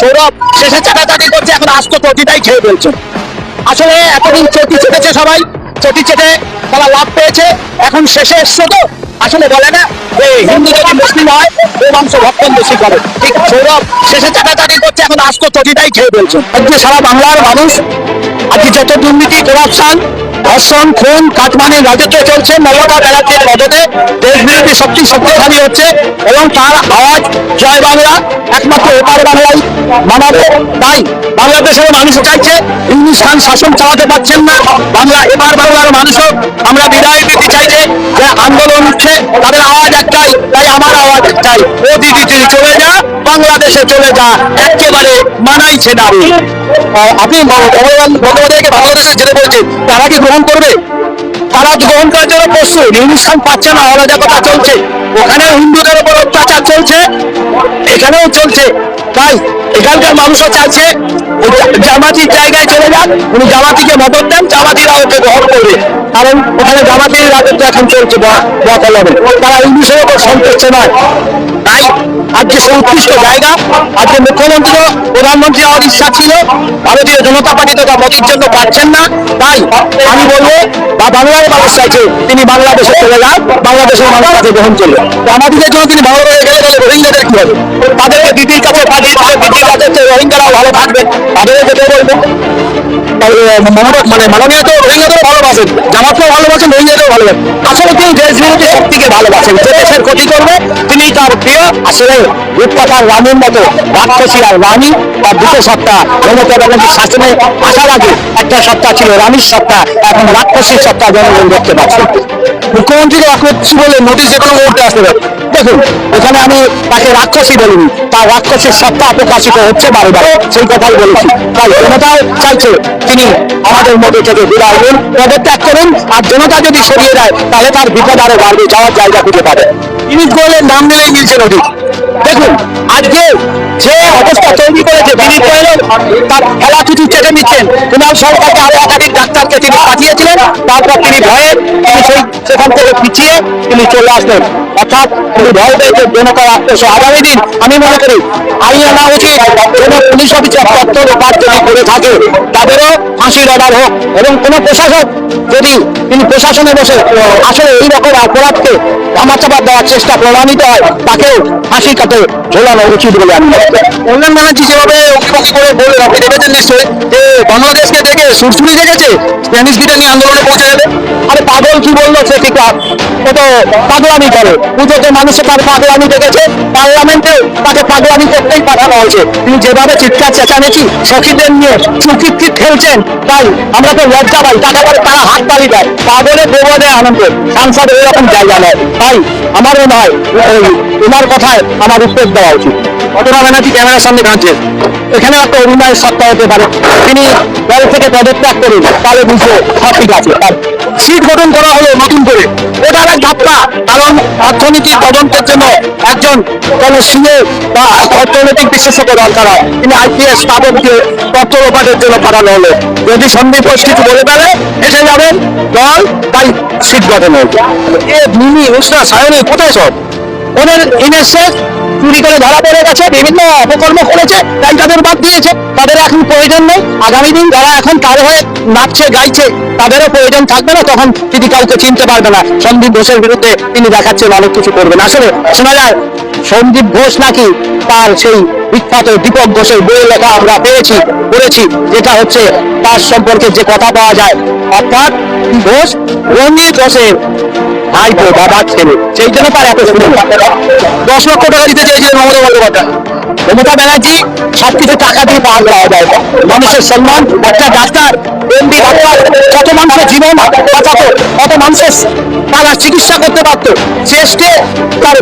সৌরভ, শেষে চাটাচাটি করছে, এখন আস্ত চটিটাই খেয়ে ফেলছে। আসলে এতদিন চটি চেটেছে সবাই, চটি চেটে তারা লাভ পেয়েছে, এখন শেষে এসছে তো। আসলে বলে না যে হিন্দু যদি মুসলিম হয় ও মাংস ভক্ষণ বেশি করে। ঠিক, সৌরভ, শেষে চাটাচাটি করছে, এখন আস্ত চটিটাই খেয়ে ফেলছে। আজকে সারা বাংলার মানুষ, আজকে যত দুর্নীতি করাপশন ধর্ষণ খুন কাটমানির রাজত্ব চলছে, মমতা ব্যানার্জির মদতে দেশ বিরোধী শক্তি শক্তিশালী হচ্ছে এবং তার আওয়াজ জয় বাংলা, একমাত্র এপার বাংলায় মানাবে। তাই বাংলাদেশের মানুষ চাইছে ইংলিশ খান শাসন চালাতে পারছেন না। বাংলা এপার বাংলার মানুষও আমরা বিদায় দিতে চাইছে। যে আন্দোলন উঠছে তাদের আওয়াজ একটাই, তাই আমার আওয়াজ একটাই। ও দিদি চলে যা, বাংলাদেশে চলে যা। একেবারে আপনি আপনি ভগবান ভগবানকে বাংলাদেশে ছেড়ে বলছেন, তারা কি গ্রহণ করবে? তারা গ্রহণ করার জন্য প্রস্তুত ইউনিশন পাচ্ছে না অরাজকতা চলছে। ওখানেও হিন্দুদের উপর অত্যাচার চলছে, এখানেও চলছে। তাই এখানকার মানুষও চাইছে জামাতির জায়গায় চলে যান, উনি জামাতিকে মদত দেন, জামাতিরা ওকে গ্রহণ করবে। কারণ ওখানে জামাতির রাজত্ব এখন চলছে বকলমে তারা ইংলিশের উপর সন্তুষ্ট নয়। তাই আজকে সে উৎকৃষ্ট জায়গা। আজকে মুখ্যমন্ত্রী প্রধানমন্ত্রী হওয়ার ইচ্ছা ছিল। ভারতীয় জনতা পার্টি তথা মোদীর জন্য পাচ্ছেন না। তাই আমি বলব, বা বাংলার মানুষ চাইছে, তিনি বাংলাদেশে চলে যান, বাংলাদেশের মানুষ তাকে গ্রহণ করবে তো আমাদের জন্য তিনি বাংলাদেশে গেলে তাহলে রোহিঙ্গাদের কি হবে? তাদেরকে পাঠিয়ে দিলে দিদির কাছে তো রোহিঙ্গারাও ভালো থাকবে। যেতে মানে মাননীয় তো রোহিঙ্গাদেরও ভালোবাসেন জামাতকেও ভালোবাসেন রোহিঙ্গাদেরও ভালোবাসেন আসলে তিনি দেশ বিরোধী শক্তিকে ভালোবাসেন যে দেশের ক্ষতি করবে, তিনি তার প্রিয়। আসলে রূপকথার রানীর মতো, রাক্ষসী আর রানী, তার দুটো সত্তা, মমতা ব্যানার্জির শাসনে আসার আগে একটা সত্তা ছিল, রানীর সত্তা, এখন রাক্ষসীর সত্তা জনগণ দেখতে পাচ্ছে। মুখ্যমন্ত্রীকে রাক্ষসী বলে? নোটিশ যে কোনো মুহূর্তে আসতে পারে। দেখুন, এখানে আমি তাকে রাক্ষসী বলিনি। তার রাক্ষসের সত্তা প্রকাশিত হচ্ছে বারে বারে সেই কথাই বলেছি। তাই জনতাও চাইছে তিনি আমাদের মধ্যে থেকে বিদায় নিন, পদত্যাগ করুন, আর জনতা যদি সরিয়ে দেয়, তাহলে তার বিপদ আরও বাড়বে, যাওয়ার জায়গা খুঁজে পাবে। ইনিশ গোয়েলের নাম নিলেই মিলছে নদী। দেখুন, আজকে যে অবস্থা তৈরি করেছে দিলীপ গোয়েল তার খেলা কিছু চেটে নিচ্ছেন। কুণাল সরকারকে আরও একাধিক ডাক্তারকে তিনি পাঠিয়েছিলেন। তারপর তিনি ভয়ে তিনি সেই সেখান থেকে পিছিয়ে তিনি চলে আসলেন। অর্থাৎ তিনি ভয় পেয়েছে জনতা রাখতেছে আগামী দিন আমি মনে করি আইন আনা উচিত যেন পুলিশ অফিসার কাজ যদি করে থাকে। তাদেরও ফাঁসির অর্ডার হোক এবং কোনো প্রশাসক যদি তিনি প্রশাসনে বসে আসলে এই রকম অপরাধকে ধামাচাপা দেওয়ার চেষ্টা প্রমাণিত হয়, তাকেও ফাঁসি কাটে ঝোলানো উচিত বলে আমি। যেভাবে অভিমুখী করে বললেন আপনি দেখেছেন নিশ্চয়ই যে বাংলাদেশকে দেখে সুরসুরি দেখেছে স্প্যানিশ নিয়ে আন্দোলনে পৌঁছে যাবে আরে পাগল কি বলল সে ও তো পাগলামি করে। মানুষে তার পাগলামি দেখেছে? পার্লামেন্টে তাকে পাগলামি করতেই পাঠানো হয়েছে। তিনি যেভাবে চিৎকার চেঁচামেচি সখীদের নিয়ে চুকিট খেলছেন, তাই আমরা তো লজ্জা পাই। টাকা করে তারা হাত তালি দেয়? পাগলে প্রবোধে আনন্দ। সাংসদ এরকম জায়গা নয়। তাই নয় এই তোমার কথায় আমার উত্তর দেওয়া উচিত। অতটা ব্যানার্জি ক্যামেরার সামনে কাঁদছে এখানে একটা অভিনয়ের সত্তা হতে পারে। তিনি দল থেকে পদত্যাগ করুন, তাহলে বুঝব সব ঠিক আছে। সিট গঠন করা হলো নতুন করে। ওটার এক ধাপ্পা কারণ অর্থনীতির তদন্তের জন্য একজন কোন সিএ বা অর্থনৈতিক বিশেষজ্ঞ দরকার হয়। তিনি আইপিএস স্থাপনকে তথ্য লোপাটের জন্য পাঠানো হলো। যদি সন্দীপ ঘোষ কিছু বলে ফেলে, এসে যাবেন দল তাই সিট গঠন হয়েছে এ মিনি উষ্ণা সায়নে, কোথায় সব? ওদের ইনএসএস চুরি করে ধরা পড়ে গেছে, বিভিন্ন অপকর্ম করেছে তাই তাদের বাদ দিয়েছে, তাদের এখন প্রয়োজন নেই। আগামী দিন যারা এখন তার হয়ে নাচছে, গাইছে, তাদেরও প্রয়োজন থাকবে না, তখন তিনি কাউকে চিনতে পারবে না। সন্দীপ ঘোষের বিরুদ্ধে তিনি দেখাচ্ছেন অনেক কিছু করবেন। আসলে শোনা যায়, সন্দীপ ঘোষ নাকি তার সেই বিখ্যাত দীপক ঘোষের বই লেখা আমরা পেয়েছি, পড়েছি, যেটা হচ্ছে তার সম্পর্কে যে কথা পাওয়া যায়। অর্থাৎ ঘোষ রঞ্জিত ঘোষের ভাইপো বাবার ছেলে, সেই জন্য তার এত সুযোগ দশ লক্ষ টাকা দিতে চেয়েছিলেন মমতা বন্দ্যোপাধ্যায়। মমতা ব্যানার্জি সবকিছু টাকা দিয়ে পার করা যায়। মানুষের সম্মান, একটা ডাক্তার এমবি ডাক্তার কত মানুষের জীবন বাঁচাতো কত মানুষের তারা চিকিৎসা করতে পারতো। শেষকে তার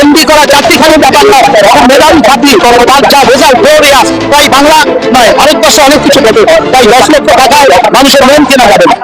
এমবি করা চারটিখানি ব্যাপার নয় এখন মেধাবী ছাত্রী তার যা রেজাল্ট গ্লোরিয়াস তাই বাংলা নয়, ভারতবর্ষে অনেক কিছু ঘটে। তাই দশ লক্ষ টাকায় মানুষের মন কেনা যাবে না।